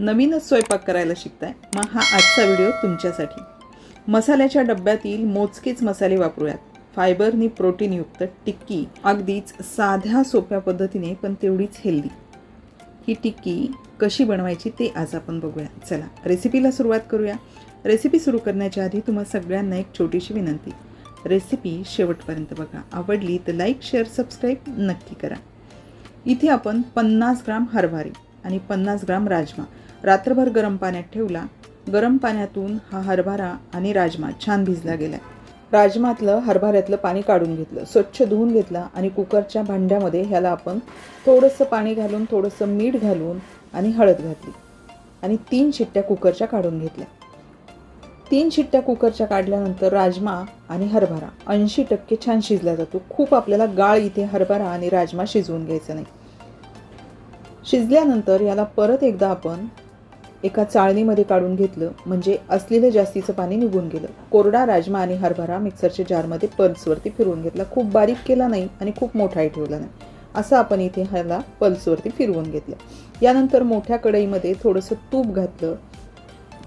नवीनच स्वयंपाक करायला शिकताय मग हा आजचा व्हिडिओ तुमच्यासाठी. मसाल्याच्या डब्यातील मोजकेच मसाले वापरूयात. फायबरनी प्रोटीनयुक्त टिक्की. अगदीच साध्या सोप्या पद्धतीने पण तेवढीच हेल्दी. ही टिक्की कशी बनवायची ते आज आपण बघूया. चला रेसिपीला सुरुवात करूया. रेसिपी सुरू करण्याच्या आधी तुम्हा सगळ्यांना एक छोटीशी विनंती. रेसिपी शेवटपर्यंत बघा. आवडली तर लाईक शेअर सबस्क्राईब नक्की करा. इथे आपण पन्नास ग्राम हरभारी आणि पन्नास ग्राम राजमा. रात्रभर गरम पाण्यात ठेवला. गरम पाण्यातून हा हरभरा आणि राजमा छान भिजला गेला. राजमातलं हरभऱ्यातलं पाणी काढून घेतलं. स्वच्छ धुवून घेतला आणि कुकरच्या भांड्यामध्ये ह्याला आपण थोडंसं पाणी घालून थोडंसं मीठ घालून आणि हळद घातली. आणि तीन शिट्ट्या कुकरच्या काढून घेतल्या. तीन शिट्ट्या कुकरच्या काढल्यानंतर राजमा आणि हरभरा. ऐंशी टक्के छान शिजला जातो. खूप आपल्याला गाळ इथे हरभरा आणि राजमा शिजवून घ्यायचं नाही. शिजल्यानंतर याला परत एकदा आपण एका चाळणीमध्ये काढून घेतलं म्हणजे असलेलं जास्तीचं पाणी निघून गेलं. कोरडा राजमा आणि हरभरा मिक्सरच्या जारमध्ये पल्सवरती फिरवून घेतला. खूप बारीक केला नाही आणि खूप मोठाही ठेवला नाही. असं आपण इथे ह्याला पल्सवरती फिरवून घेतलं. यानंतर मोठ्या कढईमध्ये थोडंसं तूप घातलं.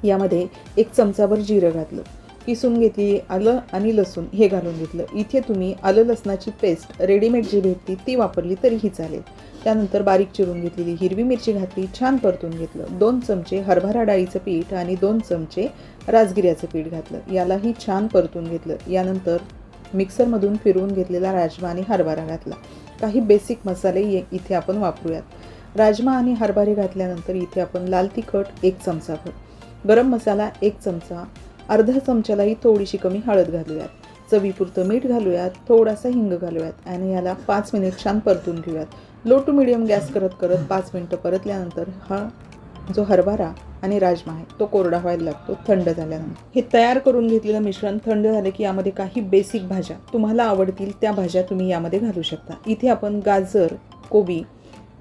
यामध्ये एक चमचाभर जिरं घातलं. किसून घेतली आलं आणि लसूण हे घालून घेतलं. इथे तुम्ही आलं लसणाची पेस्ट रेडीमेड जी भेटती ती वापरली तरीही चालेल. त्यानंतर बारीक चिरून घेतलेली हिरवी मिरची घातली छान परतून घेतलं. दोन चमचे हरभरा डाळीचं पीठ आणि दोन चमचे राजगिऱ्याचं पीठ घातलं. यालाही छान परतून घेतलं. यानंतर मिक्सरमधून फिरवून घेतलेला राजमा आणि हरभरा घातला. काही बेसिक मसाले इथे आपण वापरूयात. राजमा आणि हरभरे घातल्यानंतर इथे आपण लाल तिखट एक चमचा भर गरम मसाला एक चमचा अर्धा चमच्यालाही थोडीशी कमी हळद घालूयात. चवीपुरतं मीठ घालूयात थोडासा हिंग घालूयात आणि याला पाच मिनिट छान परतून घेऊयात. लो टू मिडियम गॅस करत करत पाच मिनटं परतल्यानंतर हा जो हरभरा आणि राजमा आहे तो कोरडा व्हायला लागतो थंड झाल्यानंतर. हे तयार करून घेतलेलं मिश्रण थंड झालं की यामध्ये काही बेसिक भाज्या तुम्हाला आवडतील त्या भाज्या तुम्ही यामध्ये घालू शकता. इथे आपण गाजर कोबी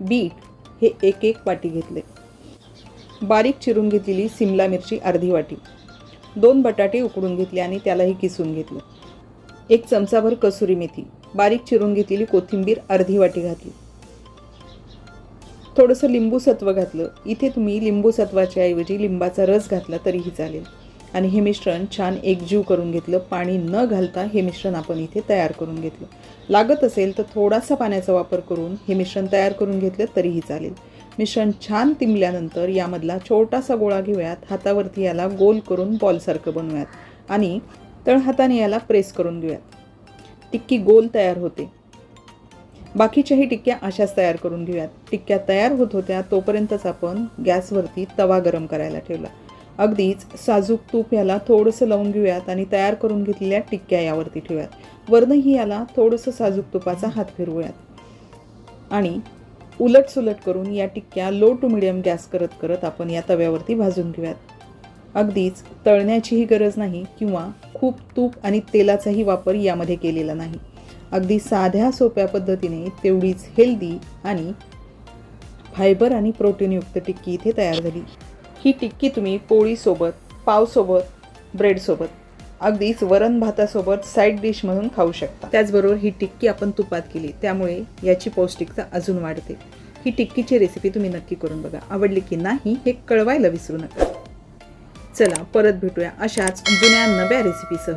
बीट हे एक एक वाटी घेतले. बारीक चिरून घेतलेली सिमला मिरची अर्धी वाटी. दोन बटाटे उकडून घेतले आणि त्यालाही किसून घेतलं. एक चमचाभर कसुरी मेथी बारीक चिरून घेतलेली कोथिंबीर अर्धी वाटी घातली. थोडंसं लिंबू सत्व घातलं. इथे तुम्ही लिंबू सत्वाच्या ऐवजी लिंबाचा रस घातला तरीही चालेल. आणि हे मिश्रण छान एकजीव करून घेतलं. पाणी न घालता हे मिश्रण आपण इथे तयार करून घेतलं. लागत असेल तर थोडासा पाण्याचा वापर करून हे मिश्रण तयार करून घेतलं तरीही चालेल. मिश्रण छान तिंबल्यानंतर यामधला छोटासा गोळा घेऊयात. हातावरती याला गोल करून बॉलसारखं बनवूयात. आणि तळहाताने याला प्रेस करून घेऊयात. टिक्की गोल तयार होते. बाकीच्याही टिक्क्या अशाच तयार करून घेऊयात. टिक्क्या तयार होत होत्या तोपर्यंतच आपण गॅसवरती तवा गरम करायला ठेवला. अगदीच साजूक तूप याला थोडंसं लावून घेऊयात आणि तयार करून घेतलेल्या टिक्क्या यावरती ठेवूयात. वरनंही याला थोडंसं साजूक तुपाचा हात फिरवूयात. आणि उलट सुलट करून या टिक्क्या लो टू मिडियम गॅस करत करत आपण या तव्यावरती भाजून घेऊयात. अगदीच तळण्याचीही गरज नाही किंवा खूप तूप आणि तेलाचाही वापर यामध्ये केलेला नाही. अगदी साध्या सोप्या पद्धतीने तेवढीच हेल्दी आणि फायबर आणि प्रोटीनयुक्त टिक्की इथे तयार झाली. ही टिक्की तुम्ही पोळीसोबत पावसोबत ब्रेडसोबत अगदीच वरण भातासोबत साईड डिश म्हणून खाऊ शकता. त्याचबरोबर ही टिक्की आपण तुपात केली त्यामुळे याची पौष्टिकता अजून वाढते. ही टिक्कीची रेसिपी तुम्ही नक्की करून बघा. आवडली की नाही हे कळवायला विसरू नका. चला परत भेटूया अशाच जुन्या नव्या रेसिपीसह